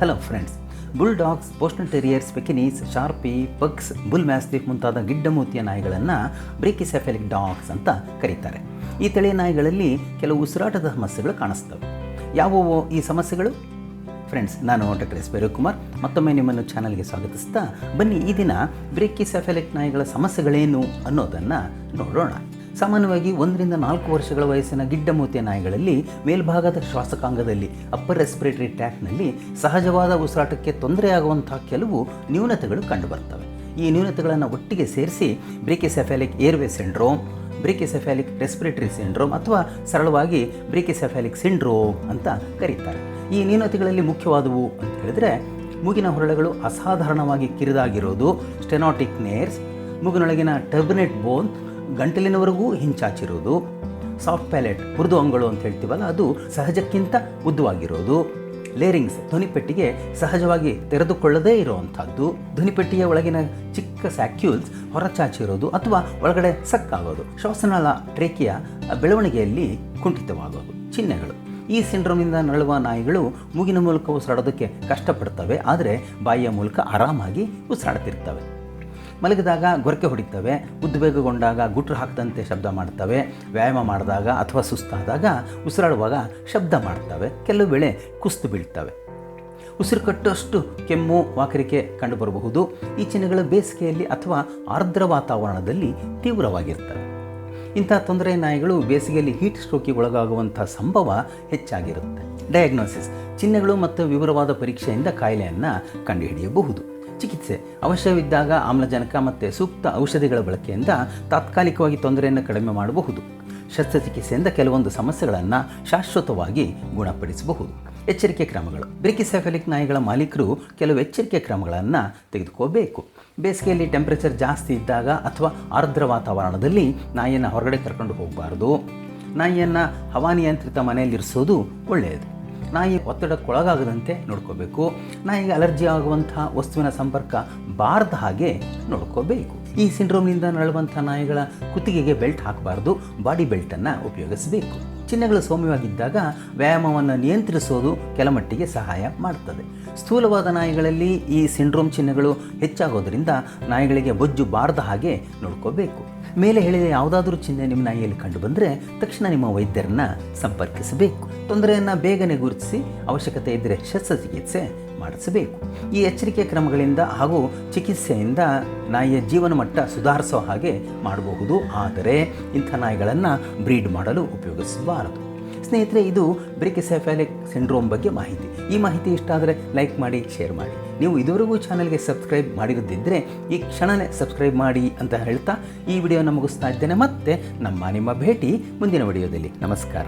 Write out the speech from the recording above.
Hello friends bull dogs Boston terriers Pekingese shar pei pugs bull mastiff ಮುಂತಾದ ಗಿಡ್ಡಮೂತಿಯ ನಾಯಿಗಳನ್ನು ಬ್ರೇಕಿಸೆಫೆಲಿಕ್ dogs ಅಂತ ಕರೀತಾರೆ. ಈ ತಳಿಯ ನಾಯಿಗಳಲ್ಲಿ ಕೆಲವು ಉಸಿರಾಟದ ಸಮಸ್ಯೆಗಳು ಕಾಣಿಸ್ತವೆ. ಯಾವುವು ಈ ಸಮಸ್ಯೆಗಳು? ಫ್ರೆಂಡ್ಸ್ ನಾನು ಡಾಕ್ಟರ್ ಎಸ್ ಕುಮಾರ್ ಮತ್ತೊಮ್ಮೆ ನಿಮ್ಮನ್ನು ಚಾನಲ್ಗೆ ಸ್ವಾಗತಿಸ್ತಾ ಬನ್ನಿ. ಈ ದಿನ ಬ್ರೇಕಿಸೆಫೆಲಿಕ್ ನಾಯಿಗಳ ಸಮಸ್ಯೆಗಳೇನು ಅನ್ನೋದನ್ನು ನೋಡೋಣ. ಸಾಮಾನ್ಯವಾಗಿ ಒಂದರಿಂದ ನಾಲ್ಕು ವರ್ಷಗಳ ವಯಸ್ಸಿನ ಗಿಡ್ಡಮೂತಿಯ ನಾಯಿಗಳಲ್ಲಿ ಮೇಲ್ಭಾಗದ ಶ್ವಾಸಕಾಂಗದಲ್ಲಿ ಅಪ್ಪರ್ ರೆಸ್ಪಿರೇಟರಿ ಟ್ರ್ಯಾಕ್ನಲ್ಲಿ ಸಹಜವಾದ ಉಸಿರಾಟಕ್ಕೆ ತೊಂದರೆಯಾಗುವಂತಹ ಕೆಲವು ನ್ಯೂನತೆಗಳು ಕಂಡುಬರ್ತವೆ. ಈ ನ್ಯೂನತೆಗಳನ್ನು ಒಟ್ಟಿಗೆ ಸೇರಿಸಿ brachycephalic airway syndrome brachycephalic respiratory syndrome ಅಥವಾ ಸರಳವಾಗಿ ಬ್ರೇಕಿಸೆಫ್ಯಾಲಿಕ್ ಸಿಂಡ್ರೋಮ್ ಅಂತ ಕರೀತಾರೆ. ಈ ನ್ಯೂನತೆಗಳಲ್ಲಿ ಮುಖ್ಯವಾದವು ಅಂತ ಹೇಳಿದ್ರೆ ಮೂಗಿನ ಹೊರಳೆಗಳು ಅಸಾಧಾರಣವಾಗಿ ಕಿರಿದಾಗಿರೋದು ಸ್ಟೆನಾಟಿಕ್ ನೇರ್ಸ್, ಮೂಗಿನೊಳಗಿನ ಟರ್ಬಿನೆಟ್ ಬೋನ್ ಗಂಟಲಿನವರೆಗೂ ಹಿಂಚಾಚಿರೋದು. ಸಾಫ್ಟ್ ಪ್ಯಾಲೆಟ್ ಮೃದು ಅಂಗಳು ಅಂತ ಹೇಳ್ತೀವಲ್ಲ, ಅದು ಸಹಜಕ್ಕಿಂತ ಉದ್ದವಾಗಿರೋದು. ಲೇರಿಂಗ್ಸ್ ಧ್ವನಿಪೆಟ್ಟಿಗೆ ಸಹಜವಾಗಿ ತೆರೆದುಕೊಳ್ಳದೇ ಇರುವಂಥದ್ದು. ಧ್ವನಿಪೆಟ್ಟಿಯ ಒಳಗಿನ ಚಿಕ್ಕ ಸ್ಯಾಕ್ಯೂಲ್ಸ್ ಹೊರಚಾಚಿರೋದು ಅಥವಾ ಒಳಗಡೆ ಸಕ್ಕಾಗೋದು ಶ್ವಾಸನಾಳ ಟ್ರೇಕಿಯ ಬೆಳವಣಿಗೆಯಲ್ಲಿ ಕುಂಠಿತವಾಗೋದು. ಚಿಹ್ನೆಗಳು. ಈ ಸಿಂಡ್ರೋಮಿಂದ ನರಳುವ ನಾಯಿಗಳು ಮೂಗಿನ ಮೂಲಕ ಉಸಿರಾಡೋದಕ್ಕೆ ಕಷ್ಟಪಡ್ತವೆ, ಆದರೆ ಬಾಯಿಯ ಮೂಲಕ ಆರಾಮಾಗಿ ಉಸಿರಾಡ್ತಿರ್ತವೆ. ಮಲಗಿದಾಗ ಗೊರಕೆ ಹೊಡಿತವೆ, ಉದ್ವೇಗಗೊಂಡಾಗ ಗುಟ್ರು ಹಾಕದಂತೆ ಶಬ್ದ ಮಾಡ್ತವೆ, ವ್ಯಾಯಾಮ ಮಾಡಿದಾಗ ಅಥವಾ ಸುಸ್ತಾದಾಗ ಉಸಿರಾಡುವಾಗ ಶಬ್ದ ಮಾಡ್ತವೆ, ಕೆಲವು ವೇಳೆ ಕುಸ್ತು ಬೀಳ್ತವೆ. ಉಸಿರು ಕಟ್ಟುವಷ್ಟು ಕೆಮ್ಮು, ವಾಕರಿಕೆ ಕಂಡುಬರಬಹುದು. ಈ ಚಿಹ್ನೆಗಳು ಬೇಸಿಗೆಯಲ್ಲಿ ಅಥವಾ ಆರ್ದ್ರ ವಾತಾವರಣದಲ್ಲಿ ತೀವ್ರವಾಗಿರ್ತವೆ. ಇಂಥ ತೊಂದರೆ ನಾಯಿಗಳು ಬೇಸಿಗೆಯಲ್ಲಿ ಹೀಟ್ ಸ್ಟ್ರೋಕಿಗೆ ಒಳಗಾಗುವಂಥ ಸಂಭವ ಹೆಚ್ಚಾಗಿರುತ್ತೆ. ಡಯಾಗ್ನೋಸಿಸ್ ಚಿಹ್ನೆಗಳು ಮತ್ತು ವಿವರವಾದ ಪರೀಕ್ಷೆಯಿಂದ ಕಾಯಿಲೆಯನ್ನು ಕಂಡುಹಿಡಿಯಬಹುದು. ಚಿಕಿತ್ಸೆ. ಅವಶ್ಯವಿದ್ದಾಗ ಆಮ್ಲಜನಕ ಮತ್ತು ಸೂಕ್ತ ಔಷಧಿಗಳ ಬಳಕೆಯಿಂದ ತಾತ್ಕಾಲಿಕವಾಗಿ ತೊಂದರೆಯನ್ನು ಕಡಿಮೆ ಮಾಡಬಹುದು. ಶಸ್ತ್ರಚಿಕಿತ್ಸೆಯಿಂದ ಕೆಲವೊಂದು ಸಮಸ್ಯೆಗಳನ್ನು ಶಾಶ್ವತವಾಗಿ ಗುಣಪಡಿಸಬಹುದು. ಎಚ್ಚರಿಕೆ ಕ್ರಮಗಳು. ಬ್ರಿಕಿಸೆಫೆಲಿಕ್ ನಾಯಿಗಳ ಮಾಲೀಕರು ಕೆಲವು ಎಚ್ಚರಿಕೆ ಕ್ರಮಗಳನ್ನು ತೆಗೆದುಕೋಬೇಕು. ಬೇಸಿಗೆಯಲ್ಲಿ ಟೆಂಪ್ರೇಚರ್ ಜಾಸ್ತಿ ಇದ್ದಾಗ ಅಥವಾ ಆರ್ದ್ರ ವಾತಾವರಣದಲ್ಲಿ ನಾಯಿಯನ್ನು ಹೊರಗಡೆ ಕರ್ಕೊಂಡು ಹೋಗಬಾರ್ದು. ನಾಯಿಯನ್ನು ಹವಾನಿಯಂತ್ರಿತ ಮನೆಯಲ್ಲಿರಿಸೋದು ಒಳ್ಳೆಯದು. ನಾಯಿ ಒತ್ತಡಕ್ಕೊಳಗಾಗದಂತೆ ನೋಡ್ಕೋಬೇಕು. ನಾಯಿಗೆ ಅಲರ್ಜಿ ಆಗುವಂತಹ ವಸ್ತುವಿನ ಸಂಪರ್ಕ ಬಾರದ ಹಾಗೆ ನೋಡ್ಕೋಬೇಕು. ಈ ಸಿಂಡ್ರೋಮ್ನಿಂದ ನರಳುವಂಥ ನಾಯಿಗಳ ಕುತ್ತಿಗೆಗೆ ಬೆಲ್ಟ್ ಹಾಕಬಾರ್ದು. ಬಾಡಿ ಬೆಲ್ಟನ್ನು ಉಪಯೋಗಿಸಬೇಕು. ಚಿಹ್ನೆಗಳು ಸೌಮ್ಯವಾಗಿದ್ದಾಗ ವ್ಯಾಯಾಮವನ್ನು ನಿಯಂತ್ರಿಸೋದು ಕೆಲಮಟ್ಟಿಗೆ ಸಹಾಯ ಮಾಡ್ತದೆ. ಸ್ಥೂಲವಾದ ನಾಯಿಗಳಲ್ಲಿ ಈ ಸಿಂಡ್ರೋಮ್ ಚಿಹ್ನೆಗಳು ಹೆಚ್ಚಾಗೋದ್ರಿಂದ ನಾಯಿಗಳಿಗೆ ಬೊಜ್ಜು ಬಾರದ ಹಾಗೆ ನೋಡ್ಕೋಬೇಕು. ಮೇಲೆ ಹೇಳಿದ ಯಾವುದಾದ್ರೂ ಚಿಹ್ನೆ ನಿಮ್ಮ ನಾಯಿಯಲ್ಲಿ ಕಂಡುಬಂದರೆ ತಕ್ಷಣ ನಿಮ್ಮ ವೈದ್ಯರನ್ನ ಸಂಪರ್ಕಿಸಬೇಕು. ತೊಂದರೆಯನ್ನು ಬೇಗನೆ ಗುರುತಿಸಿ ಅವಶ್ಯಕತೆ ಇದ್ದರೆ ಶಸ್ತ್ರಚಿಕಿತ್ಸೆ ಮಾಡಿಸಬೇಕು. ಈ ಎಚ್ಚರಿಕೆ ಕ್ರಮಗಳಿಂದ ಹಾಗೂ ಚಿಕಿತ್ಸೆಯಿಂದ ನಾಯಿಯ ಜೀವನ ಮಟ್ಟ ಸುಧಾರಿಸೋ ಹಾಗೆ ಮಾಡಬಹುದು. ಆದರೆ ಇಂಥ ನಾಯಿಗಳನ್ನು ಬ್ರೀಡ್ ಮಾಡಲು ಉಪಯೋಗಿಸಬಾರದು. ಸ್ನೇಹಿತರೆ, ಇದು ಬ್ರಿಕಿಸೆಫಾಲಿಕ್ ಸಿಂಡ್ರೋಮ್ ಬಗ್ಗೆ ಮಾಹಿತಿ. ಈ ಮಾಹಿತಿ ಇಷ್ಟ ಆದರೆ ಲೈಕ್ ಮಾಡಿ, ಶೇರ್ ಮಾಡಿ. ನೀವು ಇದುವರೆಗೂ ಚಾನಲ್ಗೆ ಸಬ್ಸ್ಕ್ರೈಬ್ ಮಾಡಿರದಿದ್ದರೆ ಈ ಕ್ಷಣನೇ ಸಬ್ಸ್ಕ್ರೈಬ್ ಮಾಡಿ ಅಂತ ಹೇಳ್ತಾ ಈ ವಿಡಿಯೋನ ಮುಗಿಸ್ತಾ ಇದ್ದೇನೆ. ಮತ್ತೆ ನಮ್ಮ ನಿಮ್ಮ ಭೇಟಿ ಮುಂದಿನ ವಿಡಿಯೋದಲ್ಲಿ. ನಮಸ್ಕಾರ.